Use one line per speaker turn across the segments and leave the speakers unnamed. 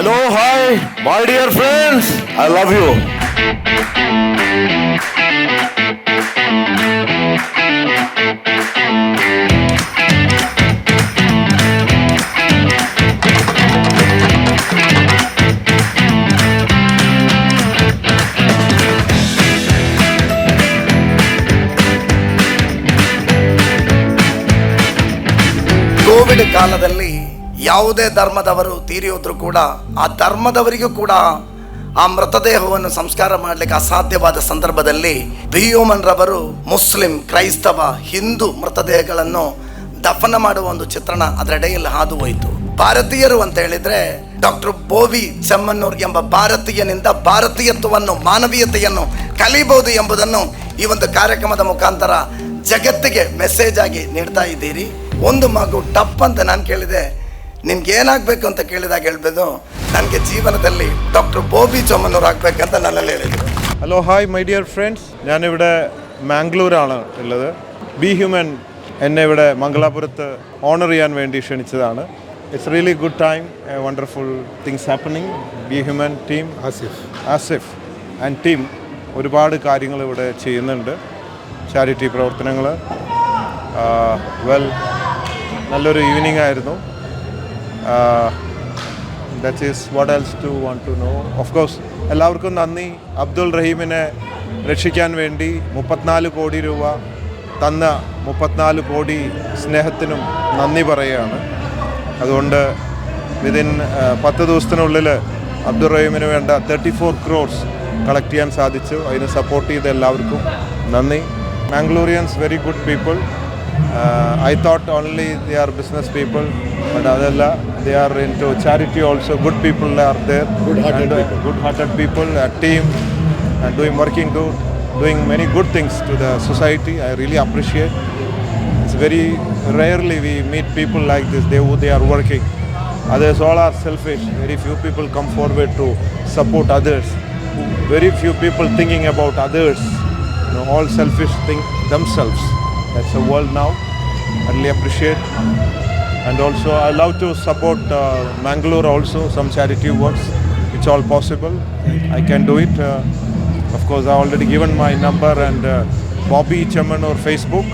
Hello, hi, my dear friends. I love you.
Covid ಕಾಲದಲ್ಲಿ ಯಾವುದೇ ಧರ್ಮದವರು ತೀರಿ ಕೂಡ ಆ ಧರ್ಮದವರಿಗೂ ಕೂಡ ಆ ಮೃತದೇಹವನ್ನು ಸಂಸ್ಕಾರ ಮಾಡಲಿಕ್ಕೆ ಅಸಾಧ್ಯವಾದ ಸಂದರ್ಭದಲ್ಲಿ ಬಿಯೋಮನ್ ರವರು ಮುಸ್ಲಿಂ ಕ್ರೈಸ್ತವ ಹಿಂದೂ ಮೃತದೇಹಗಳನ್ನು ದಫನ ಮಾಡುವ ಒಂದು ಚಿತ್ರಣ ಅದರೆಡೆಯಲ್ಲಿ ಹಾದು ಹೋಯಿತು ಭಾರತೀಯರು ಅಂತ ಹೇಳಿದ್ರೆ ಡಾಕ್ಟರ್ ಬೋವಿ ಚಮ್ಮನ್ನೂರ್ ಎಂಬ ಭಾರತೀಯನಿಂದ ಭಾರತೀಯತ್ವವನ್ನು ಮಾನವೀಯತೆಯನ್ನು ಕಲಿಬಹುದು ಎಂಬುದನ್ನು ಈ ಒಂದು ಕಾರ್ಯಕ್ರಮದ ಮುಖಾಂತರ ಜಗತ್ತಿಗೆ ಮೆಸೇಜ್ ಆಗಿ ನೀಡ್ತಾ ಇದ್ದೀರಿ ಒಂದು ಮಗು ಟಪ್ ಅಂತ ನಾನು ಕೇಳಿದೆ ನಿನ್ಗೆ ಏನಾಗಬೇಕು ಅಂತ ಕೇಳಿದಾಗ ಹೇಳ್ಬೋದು ನನಗೆ ಜೀವನದಲ್ಲಿ ഡോക്ടർ ബോബി ചൊമ്മന്നൂർ ಆಗ್ಬೇಕಂತ ನನ್ನಲ್ಲಿ ಹೇಳಿದ್ರು
hello hi my dear friends ഞാനിവിടെ മാംഗ്ലൂരാണ് ഉള്ളത് ബി ഹ്യൂമൻ എന്നെ ഇവിടെ മംഗലാപുരത്ത് ഓണർ ചെയ്യാൻ വേണ്ടി ക്ഷണിച്ചതാണ് it's really good time wonderful things happening be human team Asif Asif and team ഒരുപാട് കാര്യങ്ങൾ ഇവിടെ ചെയ്യുന്നുണ്ട് ചാരിറ്റി പ്രവർത്തനങ്ങൾ വെൽ നല്ലൊരു ഈവനിങ് ആയിരുന്നു that is what else to want to know of course എല്ലാവർക്കും നന്ദി അബ്ദുൾ റഹീമിനെ രക്ഷിക്കാൻ വേണ്ടി മുപ്പത്തിനാല് കോടി രൂപ തന്ന മുപ്പത്തിനാല് കോടി സ്നേഹത്തിനും നന്ദി പറയുകയാണ് അതുകൊണ്ട് വിതിൻ uh, പത്ത് ദിവസത്തിനുള്ളിൽ അബ്ദുൾ റഹീമിന് വേണ്ട തേർട്ടി ഫോർ ക്രോഡ്സ് കളക്ട് ചെയ്യാൻ സാധിച്ചു അതിന് സപ്പോർട്ട് ചെയ്ത എല്ലാവർക്കും നന്ദി Mangaloreans very good people Uh, I thought only they are business people, but Adela, they are into charity also. Good people are there. Good-hearted uh, people, a team, and doing many good things to the society. I really appreciate. It's very rarely we meet people like this. They are working. Others all are selfish. Very few people come forward to support others. Very few people thinking about others. All selfish think themselves as a world now. I really appreciate. And also, I love to support uh, Mangalore also, some charity works. It's all possible. I can do it. Uh, of course, I already given my number and uh, Bobby Chaman or Facebook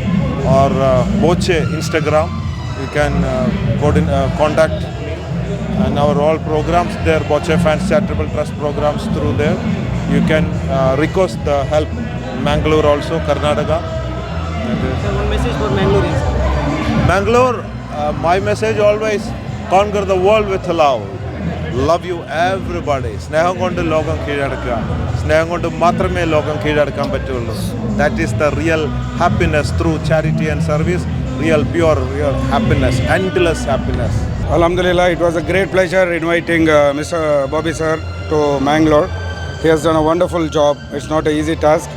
or uh, Boche Instagram. You can uh, in, uh, contact and our all programs there, Boche Fans Charitable Trust programs through there. You can uh, request the help Mangalore also, Karnataka And, uh,
Sir, one message for Mangaloreans.
Mangalore, uh, my message always conquer the world with love. Love you everybody സ്നേഹം കൊണ്ട് ലോകം കീഴടക്കുക സ്നേഹം കൊണ്ട് മാത്രമേ ലോകം കീഴടക്കാൻ പറ്റുള്ളൂ that is the real happiness through charity and service real pure real happiness endless happiness
Alhamdulillah, it was a great pleasure inviting uh, Mr. Bobby sir to Mangalore. He has done a wonderful job. It's not an easy task.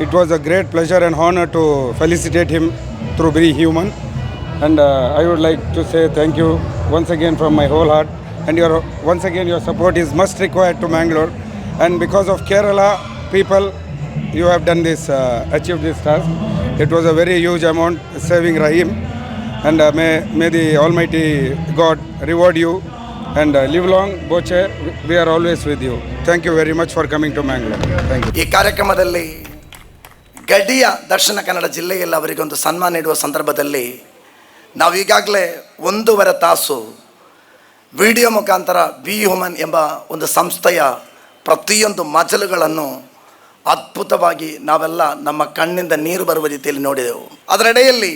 It was a great pleasure and honor to felicitate him through Be Human. And uh, I would like to say thank you once again from my whole heart. And your once again your support is must required to Mangalore. And because of Kerala people, you have done this, uh, achieved this task. It was a very huge amount saving Rahim. And uh, may, may the Almighty God reward you and uh, live long, Boche. We are always with you. Thank you very much for coming to Mangalore. Thank you.
ಈ ಕಾರ್ಯಕ್ರಮದಲ್ಲಿ ಗಡಿಯ ದಕ್ಷಿಣ ಕನ್ನಡ ಜಿಲ್ಲೆಯಲ್ಲಿ ಅವರಿಗೊಂದು ಸನ್ಮಾನ ನೀಡುವ ಸಂದರ್ಭದಲ್ಲಿ ನಾವು ಈಗಾಗಲೇ ಒಂದೂವರೆ ತಾಸು ವಿಡಿಯೋ ಮುಖಾಂತರ ಬಿ ಹ್ಯೂಮನ್ ಎಂಬ ಒಂದು ಸಂಸ್ಥೆಯ ಪ್ರತಿಯೊಂದು ಮಜಲುಗಳನ್ನು ಅದ್ಭುತವಾಗಿ ನಾವೆಲ್ಲ ನಮ್ಮ ಕಣ್ಣಿಂದ ನೀರು ಬರುವ ರೀತಿಯಲ್ಲಿ ನೋಡಿದೆವು ಅದರಡೆಯಲ್ಲಿ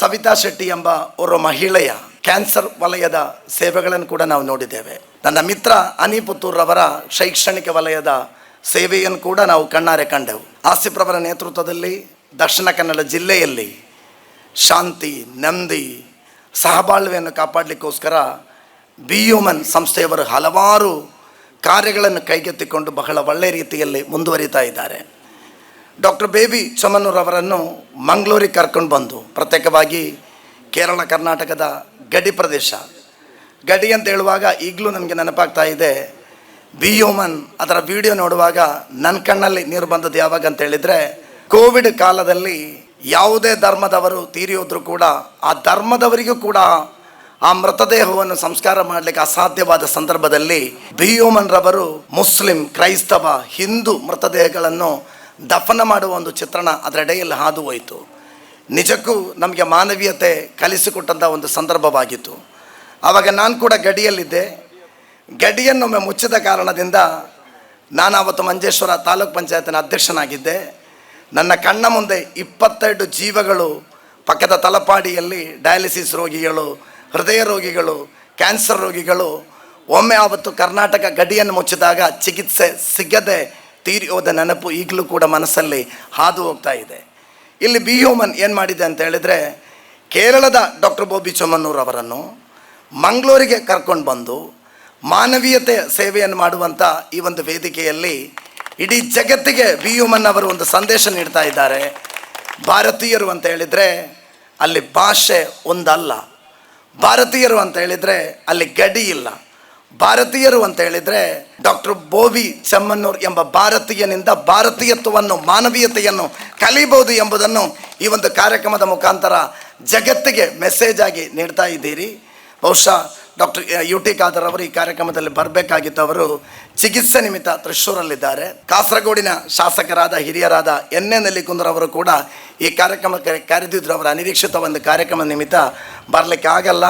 ಸವಿತಾ ಶೆಟ್ಟಿ ಎಂಬ ಓರ್ವ ಮಹಿಳೆಯ ಕ್ಯಾನ್ಸರ್ ವಲಯದ ಸೇವೆಗಳನ್ನು ಕೂಡ ನಾವು ನೋಡಿದ್ದೇವೆ ನನ್ನ ಮಿತ್ರ ರವರ ಶೈಕ್ಷಣಿಕ ವಲಯದ ಸೇವೆಯನ್ನು ಕೂಡ ನಾವು ಕಣ್ಣಾರೆ ಕಂಡೆವು ಆಸಿಪ್ರವರ ನೇತೃತ್ವದಲ್ಲಿ ದಕ್ಷಿಣ ಕನ್ನಡ ಜಿಲ್ಲೆಯಲ್ಲಿ ಶಾಂತಿ ನೆಮ್ಮದಿ ಸಹಬಾಳ್ವೆಯನ್ನು ಕಾಪಾಡಲಿಕ್ಕೋಸ್ಕರ ಬಿ ಯುಮನ್ ಸಂಸ್ಥೆಯವರು ಹಲವಾರು ಕಾರ್ಯಗಳನ್ನು ಕೈಗೆತ್ತಿಕೊಂಡು ಬಹಳ ಒಳ್ಳೆಯ ರೀತಿಯಲ್ಲಿ ಮುಂದುವರಿತಾ ಇದ್ದಾರೆ ಡಾಕ್ಟರ್ ಬೇಬಿ ಚಮನೂರವರನ್ನು ಮಂಗಳೂರಿಗೆ ಕರ್ಕೊಂಡು ಬಂದು ಪ್ರತ್ಯೇಕವಾಗಿ ಕೇರಳ ಕರ್ನಾಟಕದ ಗಡಿ ಪ್ರದೇಶ ಗಡಿ ಅಂತ ಹೇಳುವಾಗ ಈಗಲೂ ನನಗೆ ನೆನಪಾಗ್ತಾ ಇದೆ ಬಿ ಹ್ಯೂಮನ್ ಅದರ ವಿಡಿಯೋ ನೋಡುವಾಗ ನನ್ನ ಕಣ್ಣಲ್ಲಿ ನೀರು ಬಂದದ್ದು ಯಾವಾಗ ಅಂತ ಹೇಳಿದರೆ ಕೋವಿಡ್ ಕಾಲದಲ್ಲಿ ಯಾವುದೇ ಧರ್ಮದವರು ತೀರಿ ಕೂಡ ಆ ಧರ್ಮದವರಿಗೂ ಕೂಡ ಆ ಮೃತದೇಹವನ್ನು ಸಂಸ್ಕಾರ ಮಾಡಲಿಕ್ಕೆ ಅಸಾಧ್ಯವಾದ ಸಂದರ್ಭದಲ್ಲಿ ಬಿ ರವರು ಮುಸ್ಲಿಂ ಕ್ರೈಸ್ತವ ಹಿಂದೂ ಮೃತದೇಹಗಳನ್ನು ದಫನ ಮಾಡುವ ಒಂದು ಚಿತ್ರಣ ಅದರೆಡೆಯಲ್ಲಿ ಹಾದು ಹೋಯಿತು ನಿಜಕ್ಕೂ ನಮಗೆ ಮಾನವೀಯತೆ ಕಲಿಸಿಕೊಟ್ಟಂಥ ಒಂದು ಸಂದರ್ಭವಾಗಿತ್ತು ಆವಾಗ ನಾನು ಕೂಡ ಗಡಿಯಲ್ಲಿದ್ದೆ ಗಡಿಯನ್ನೊಮ್ಮೆ ಮುಚ್ಚಿದ ಕಾರಣದಿಂದ ನಾನು ಆವತ್ತು ಮಂಜೇಶ್ವರ ತಾಲೂಕ್ ಪಂಚಾಯತ್ನ ಅಧ್ಯಕ್ಷನಾಗಿದ್ದೆ ನನ್ನ ಕಣ್ಣ ಮುಂದೆ ಇಪ್ಪತ್ತೆರಡು ಜೀವಗಳು ಪಕ್ಕದ ತಲಪಾಡಿಯಲ್ಲಿ ಡಯಾಲಿಸಿಸ್ ರೋಗಿಗಳು ಹೃದಯ ರೋಗಿಗಳು ಕ್ಯಾನ್ಸರ್ ರೋಗಿಗಳು ಒಮ್ಮೆ ಆವತ್ತು ಕರ್ನಾಟಕ ಗಡಿಯನ್ನು ಮುಚ್ಚಿದಾಗ ಚಿಕಿತ್ಸೆ ಸಿಗದೆ ತೀರಿ ಹೋದ ನೆನಪು ಈಗಲೂ ಕೂಡ ಮನಸ್ಸಲ್ಲಿ ಹಾದು ಹೋಗ್ತಾ ಇದೆ ಇಲ್ಲಿ ಬಿ ಹ್ಯೂಮನ್ ಏನು ಮಾಡಿದೆ ಅಂತ ಹೇಳಿದರೆ ಕೇರಳದ ಡಾಕ್ಟರ್ ಬೋಬಿ ಚೊಮ್ಮನ್ನೂರ್ ಅವರನ್ನು ಮಂಗಳೂರಿಗೆ ಕರ್ಕೊಂಡು ಬಂದು ಮಾನವೀಯತೆ ಸೇವೆಯನ್ನು ಮಾಡುವಂಥ ಈ ಒಂದು ವೇದಿಕೆಯಲ್ಲಿ ಇಡೀ ಜಗತ್ತಿಗೆ ಬಿ ಯುಮನ್ ಅವರು ಒಂದು ಸಂದೇಶ ನೀಡ್ತಾ ಇದ್ದಾರೆ ಭಾರತೀಯರು ಅಂತ ಹೇಳಿದರೆ ಅಲ್ಲಿ ಭಾಷೆ ಒಂದಲ್ಲ ಭಾರತೀಯರು ಅಂತ ಹೇಳಿದರೆ ಅಲ್ಲಿ ಗಡಿ ಇಲ್ಲ ಭಾರತೀಯರು ಅಂತ ಹೇಳಿದರೆ ಡಾಕ್ಟರ್ ಬೋವಿ ಚಮ್ಮನ್ನೂರ್ ಎಂಬ ಭಾರತೀಯನಿಂದ ಭಾರತೀಯತ್ವವನ್ನು ಮಾನವೀಯತೆಯನ್ನು ಕಲಿಬಹುದು ಎಂಬುದನ್ನು ಈ ಒಂದು ಕಾರ್ಯಕ್ರಮದ ಮುಖಾಂತರ ಜಗತ್ತಿಗೆ ಮೆಸೇಜ್ ಆಗಿ ನೀಡ್ತಾ ಇದ್ದೀರಿ ಬಹುಶಃ ಡಾಕ್ಟರ್ ಯು ಟಿ ಖಾದರ್ ಅವರು ಈ ಕಾರ್ಯಕ್ರಮದಲ್ಲಿ ಬರಬೇಕಾಗಿತ್ತು ಅವರು ಚಿಕಿತ್ಸೆ ನಿಮಿತ್ತ ತ್ರಿಶೂರಲ್ಲಿದ್ದಾರೆ ಕಾಸರಗೋಡಿನ ಶಾಸಕರಾದ ಹಿರಿಯರಾದ ಎನ್ ಎನ್ ಅವರು ಕೂಡ ಈ ಕಾರ್ಯಕ್ರಮಕ್ಕೆ ಕರೆದಿದ್ದರು ಅವರ ಅನಿರೀಕ್ಷಿತ ಒಂದು ಕಾರ್ಯಕ್ರಮ ನಿಮಿತ್ತ ಬರಲಿಕ್ಕೆ ಆಗಲ್ಲ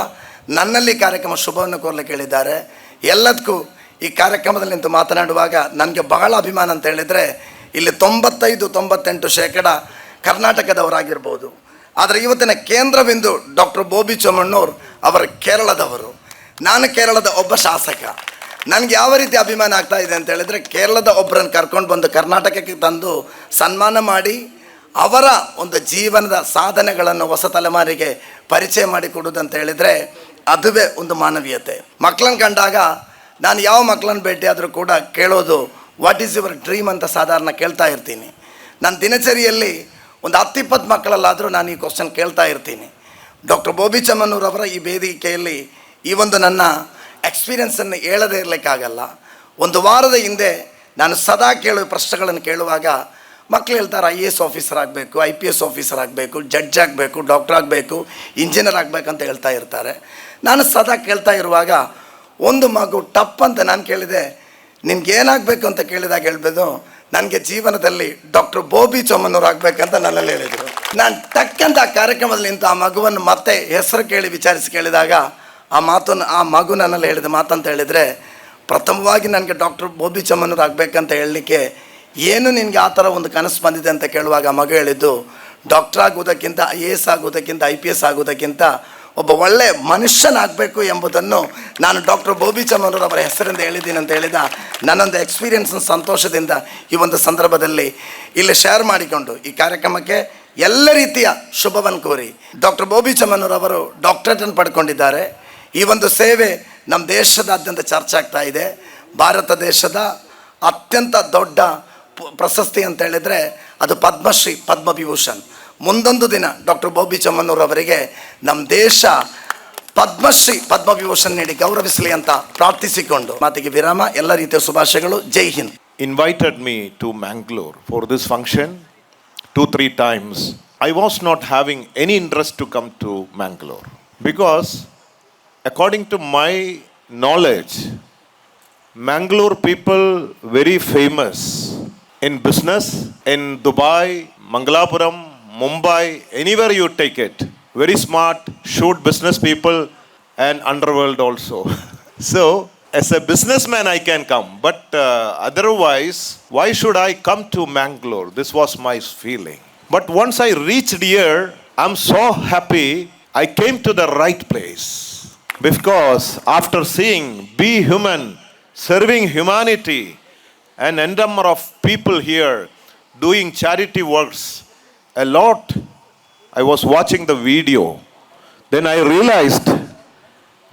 ನನ್ನಲ್ಲಿ ಕಾರ್ಯಕ್ರಮ ಶುಭವನ್ನು ಕೋರಲು ಹೇಳಿದ್ದಾರೆ ಎಲ್ಲದಕ್ಕೂ ಈ ಕಾರ್ಯಕ್ರಮದಲ್ಲಿ ನಿಂತು ಮಾತನಾಡುವಾಗ ನನಗೆ ಬಹಳ ಅಭಿಮಾನ ಅಂತ ಹೇಳಿದರೆ ಇಲ್ಲಿ ತೊಂಬತ್ತೈದು ತೊಂಬತ್ತೆಂಟು ಶೇಕಡ ಕರ್ನಾಟಕದವರಾಗಿರ್ಬೋದು ಆದರೆ ಇವತ್ತಿನ ಕೇಂದ್ರ ಬಿಂದು ಡಾಕ್ಟರ್ ಬೋಬಿ ಚೋಮಣ್ಣವ್ರು ಅವರ ಕೇರಳದವರು ನಾನು ಕೇರಳದ ಒಬ್ಬ ಶಾಸಕ ನನಗೆ ಯಾವ ರೀತಿ ಅಭಿಮಾನ ಆಗ್ತಾ ಇದೆ ಅಂತ ಹೇಳಿದರೆ ಕೇರಳದ ಒಬ್ಬರನ್ನು ಕರ್ಕೊಂಡು ಬಂದು ಕರ್ನಾಟಕಕ್ಕೆ ತಂದು ಸನ್ಮಾನ ಮಾಡಿ ಅವರ ಒಂದು ಜೀವನದ ಸಾಧನೆಗಳನ್ನು ಹೊಸ ತಲೆಮಾರಿಗೆ ಪರಿಚಯ ಮಾಡಿಕೊಡೋದು ಅಂತ ಹೇಳಿದರೆ ಅದುವೇ ಒಂದು ಮಾನವೀಯತೆ ಮಕ್ಕಳನ್ನು ಕಂಡಾಗ ನಾನು ಯಾವ ಮಕ್ಕಳನ್ನು ಭೇಟಿಯಾದರೂ ಕೂಡ ಕೇಳೋದು ವಾಟ್ ಈಸ್ ಯುವರ್ ಡ್ರೀಮ್ ಅಂತ ಸಾಧಾರಣ ಕೇಳ್ತಾ ಇರ್ತೀನಿ ನನ್ನ ದಿನಚರಿಯಲ್ಲಿ ಒಂದು ಹತ್ತಿಪ್ಪತ್ತು ಮಕ್ಕಳಲ್ಲಾದರೂ ನಾನು ಈ ಕ್ವಶನ್ ಕೇಳ್ತಾ ಇರ್ತೀನಿ ಡಾಕ್ಟರ್ ಬೋಬಿ ಚಮ್ಮನೂರವರ ಈ ವೇದಿಕೆಯಲ್ಲಿ ಈ ಒಂದು ನನ್ನ ಎಕ್ಸ್ಪೀರಿಯನ್ಸನ್ನು ಹೇಳದೇ ಇರಲಿಕ್ಕಾಗಲ್ಲ ಒಂದು ವಾರದ ಹಿಂದೆ ನಾನು ಸದಾ ಕೇಳುವ ಪ್ರಶ್ನೆಗಳನ್ನು ಕೇಳುವಾಗ ಮಕ್ಕಳು ಹೇಳ್ತಾರೆ ಐ ಎ ಎಸ್ ಆಫೀಸರ್ ಆಗಬೇಕು ಐ ಪಿ ಎಸ್ ಆಫೀಸರ್ ಆಗಬೇಕು ಜಡ್ಜ್ ಆಗಬೇಕು ಡಾಕ್ಟರ್ ಆಗಬೇಕು ಇಂಜಿನಿಯರ್ ಆಗಬೇಕಂತ ಹೇಳ್ತಾ ಇರ್ತಾರೆ ನಾನು ಸದಾ ಕೇಳ್ತಾ ಇರುವಾಗ ಒಂದು ಮಗು ಟಪ್ ಅಂತ ನಾನು ಕೇಳಿದೆ ನಿಮ್ಗೆ ಏನಾಗಬೇಕು ಅಂತ ಕೇಳಿದಾಗ ಹೇಳ್ಬೋದು ನನಗೆ ಜೀವನದಲ್ಲಿ ಡಾಕ್ಟರ್ ಬೋಬಿ ಚೊಮ್ಮನವ್ರು ಆಗಬೇಕಂತ ನನ್ನಲ್ಲಿ ಹೇಳಿದರು ನಾನು ತಕ್ಕಂಥ ಕಾರ್ಯಕ್ರಮದಲ್ಲಿ ನಿಂತು ಆ ಮಗುವನ್ನು ಮತ್ತೆ ಹೆಸರು ಕೇಳಿ ವಿಚಾರಿಸಿ ಕೇಳಿದಾಗ ಆ ಮಾತು ಆ ಮಗು ನನ್ನಲ್ಲಿ ಹೇಳಿದ ಮಾತಂತ ಹೇಳಿದರೆ ಪ್ರಥಮವಾಗಿ ನನಗೆ ಡಾಕ್ಟರ್ ಬೋಬಿ ಚಮ್ಮನವ್ರು ಆಗಬೇಕಂತ ಹೇಳಲಿಕ್ಕೆ ಏನು ನಿನಗೆ ಆ ಥರ ಒಂದು ಕನಸು ಬಂದಿದೆ ಅಂತ ಕೇಳುವಾಗ ಆ ಮಗು ಹೇಳಿದ್ದು ಡಾಕ್ಟರ್ ಆಗುವುದಕ್ಕಿಂತ ಐ ಎ ಎಸ್ ಆಗೋದಕ್ಕಿಂತ ಐ ಪಿ ಎಸ್ ಆಗೋದಕ್ಕಿಂತ ಒಬ್ಬ ಒಳ್ಳೆ ಮನುಷ್ಯನಾಗಬೇಕು ಎಂಬುದನ್ನು ನಾನು ಡಾಕ್ಟರ್ ಬೋಬಿ ಚಮ್ಮನವರವರ ಹೆಸರಿಂದ ಹೇಳಿದ್ದೀನಿ ಅಂತ ಹೇಳಿದ ನನ್ನೊಂದು ಎಕ್ಸ್ಪೀರಿಯನ್ಸ್ನ ಸಂತೋಷದಿಂದ ಈ ಒಂದು ಸಂದರ್ಭದಲ್ಲಿ ಇಲ್ಲಿ ಶೇರ್ ಮಾಡಿಕೊಂಡು ಈ ಕಾರ್ಯಕ್ರಮಕ್ಕೆ ಎಲ್ಲ ರೀತಿಯ ಶುಭವನ್ನು ಕೋರಿ ಡಾಕ್ಟರ್ ಬೋಬಿ ಚಮ್ಮನವರವರು ಡಾಕ್ಟರೇಟನ್ನು ಪಡ್ಕೊಂಡಿದ್ದಾರೆ ಈ ಒಂದು ಸೇವೆ ನಮ್ಮ ದೇಶದಾದ್ಯಂತ ಚರ್ಚೆ ಆಗ್ತಾ ಇದೆ ಭಾರತ ದೇಶದ ಅತ್ಯಂತ ದೊಡ್ಡ ಪ್ರಶಸ್ತಿ ಅಂತ ಹೇಳಿದರೆ ಅದು ಪದ್ಮಶ್ರೀ ಪದ್ಮವಿಭೂಷಣ್ ಮುಂದೊಂದು ದಿನ ಡಾಕ್ಟರ್ ಬೋಬಿ ಚಮ್ಮನೂರ್ ಅವರಿಗೆ ನಮ್ಮ ದೇಶ ಪದ್ಮಶ್ರೀ ಪದ್ಮವಿಭೂಷಣ್ ನೀಡಿ ಗೌರವಿಸಲಿ ಅಂತ ಪ್ರಾರ್ಥಿಸಿಕೊಂಡು ಮಾತಿಗೆ ವಿರಾಮ ಎಲ್ಲ ರೀತಿಯ ಶುಭಾಶಯಗಳು Jai Hind
invited me to Mangalore for this function two three times I was not having any interest to come to Mangalore because according to my knowledge, Mangalore people very famous in business in Dubai, Mangalapuram, Mumbai, anywhere you take it. Very smart, shrewd business people and underworld also. so as a businessman I can come, but uh, otherwise, why should I come to Mangalore? This was my feeling. But once I reached here, I'm so happy I came to the right place. Because after seeing Be Human, serving humanity, and number of people here doing charity works, a lot, I was watching the video. Then I realized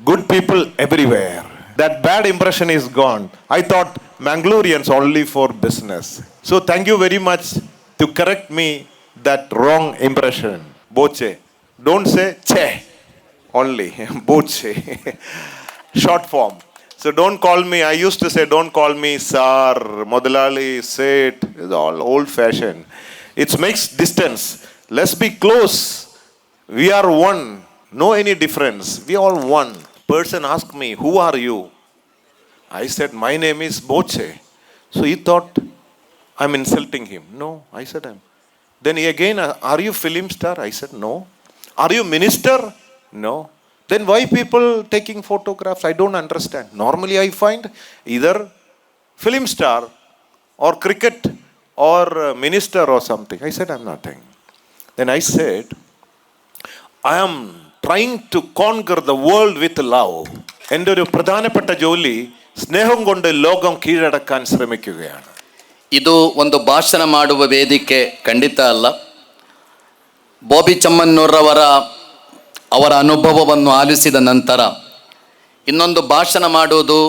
good people everywhere. That bad impression is gone. I thought Mangaloreans only for business. So thank you very much to correct me that wrong impression. Boche. Don't say che only, Bootse, short form. So don't call me, I used to say, don't call me Sar, Modalali, Sit, it's all old fashioned. It makes distance. Let's be close. We are one. No any difference. We all one. Person asked me, who are you? I said, my name is Boche. So he thought I'm insulting him. No, I said I'm. Then he again, are you film star? I said, no. Are you minister? No. Then why people taking photographs? I don't understand. Normally I find either film star or cricket or uh, minister or something. I said, I'm nothing. Then I said, I am trying to conquer the world with love. എൻ്റെ ഒരു പ്രധാനപ്പെട്ട ജോലി സ്നേഹം കൊണ്ട് ലോകം കീഴടക്കാൻ ശ്രമിക്കുകയാണ്
ಇದು ಒಂದು ಭಾಷಣ ಮಾಡುವ ವೇದಿಕೆ ಖಂಡಿತ ಅಲ್ಲ ಬಾಬಿ ಚಮ್ಮನ್ನೂರವರ ಅವರ ಅನುಭವವನ್ನು ಆಲಿಸಿದ ನಂತರ ಇನ್ನೊಂದು ಭಾಷಣ ಮಾಡುವುದು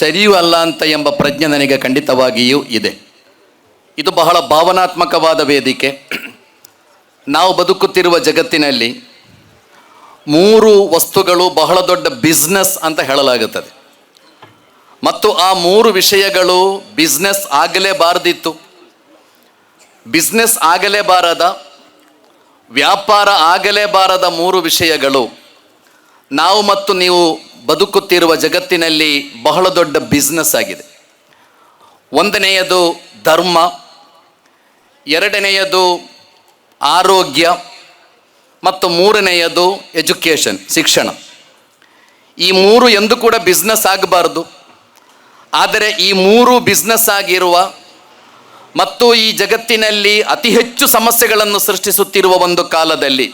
ಸರಿಯೂ ಅಲ್ಲ ಅಂತ ಎಂಬ ಪ್ರಜ್ಞೆ ನನಗೆ ಖಂಡಿತವಾಗಿಯೂ ಇದೆ ಇದು ಬಹಳ ಭಾವನಾತ್ಮಕವಾದ ವೇದಿಕೆ ನಾವು ಬದುಕುತ್ತಿರುವ ಜಗತ್ತಿನಲ್ಲಿ ಮೂರು ವಸ್ತುಗಳು ಬಹಳ ದೊಡ್ಡ ಬಿಸ್ನೆಸ್ ಅಂತ ಹೇಳಲಾಗುತ್ತದೆ ಮತ್ತು ಆ ಮೂರು ವಿಷಯಗಳು ಬಿಸ್ನೆಸ್ ಆಗಲೇಬಾರದಿತ್ತು ಬಿಸ್ನೆಸ್ ಆಗಲೇಬಾರದ ವ್ಯಾಪಾರ ಆಗಲೇಬಾರದ ಮೂರು ವಿಷಯಗಳು ನಾವು ಮತ್ತು ನೀವು ಬದುಕುತ್ತಿರುವ ಜಗತ್ತಿನಲ್ಲಿ ಬಹಳ ದೊಡ್ಡ ಬಿಸ್ನೆಸ್ ಆಗಿದೆ ಒಂದನೆಯದು ಧರ್ಮ ಎರಡನೆಯದು ಆರೋಗ್ಯ ಮತ್ತು ಮೂರನೆಯದು ಎಜುಕೇಷನ್ ಶಿಕ್ಷಣ ಈ ಮೂರು ಎಂದು ಕೂಡ ಬಿಸ್ನೆಸ್ ಆಗಬಾರ್ದು ಆದರೆ ಈ ಮೂರು ಬಿಸ್ನೆಸ್ ಆಗಿರುವ ಮತ್ತು ಈ ಜಗತ್ತಿನಲ್ಲಿ ಅತಿ ಹೆಚ್ಚು ಸಮಸ್ಯೆಗಳನ್ನು ಸೃಷ್ಟಿಸುತ್ತಿರುವ ಒಂದು ಕಾಲದಲ್ಲಿ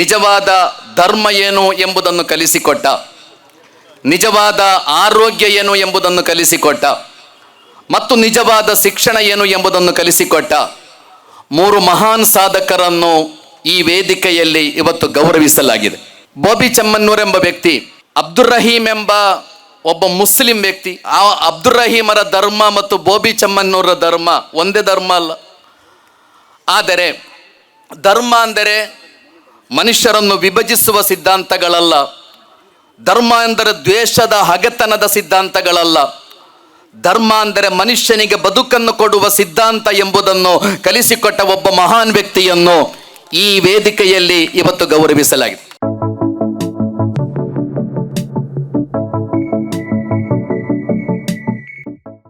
ನಿಜವಾದ ಧರ್ಮ ಏನು ಎಂಬುದನ್ನು ಕಲಿಸಿಕೊಟ್ಟ ನಿಜವಾದ ಆರೋಗ್ಯ ಏನು ಎಂಬುದನ್ನು ಕಲಿಸಿಕೊಟ್ಟ ಮತ್ತು ನಿಜವಾದ ಶಿಕ್ಷಣ ಏನು ಎಂಬುದನ್ನು ಕಲಿಸಿಕೊಟ್ಟ ಮೂರು ಮಹಾನ್ ಸಾಧಕರನ್ನು ಈ ವೇದಿಕೆಯಲ್ಲಿ ಇವತ್ತು ಗೌರವಿಸಲಾಗಿದೆ ಬೋಬಿ ಚಮ್ಮನ್ನೂರ್ ಎಂಬ ವ್ಯಕ್ತಿ ಅಬ್ದುಲ್ ರಹೀಮ್ ಎಂಬ ಒಬ್ಬ ಮುಸ್ಲಿಂ ವ್ಯಕ್ತಿ ಆ ಅಬ್ದುಲ್ ರಹೀಮರ ಧರ್ಮ ಮತ್ತು ಬೋಬಿ ಚಮ್ಮನ್ನವರ ಧರ್ಮ ಒಂದೇ ಧರ್ಮ ಅಲ್ಲ ಆದರೆ ಧರ್ಮ ಅಂದರೆ ಮನುಷ್ಯರನ್ನು ವಿಭಜಿಸುವ ಸಿದ್ಧಾಂತಗಳಲ್ಲ ಧರ್ಮ ಅಂದರೆ ದ್ವೇಷದ ಹಗೆತನದ ಸಿದ್ಧಾಂತಗಳಲ್ಲ ಧರ್ಮ ಅಂದರೆ ಮನುಷ್ಯನಿಗೆ ಬದುಕನ್ನು ಕೊಡುವ ಸಿದ್ಧಾಂತ ಎಂಬುದನ್ನು ಕಲಿಸಿಕೊಟ್ಟ ಒಬ್ಬ ಮಹಾನ್ ವ್ಯಕ್ತಿಯನ್ನು ಈ ವೇದಿಕೆಯಲ್ಲಿ ಇವತ್ತು ಗೌರವಿಸಲಾಗಿದೆ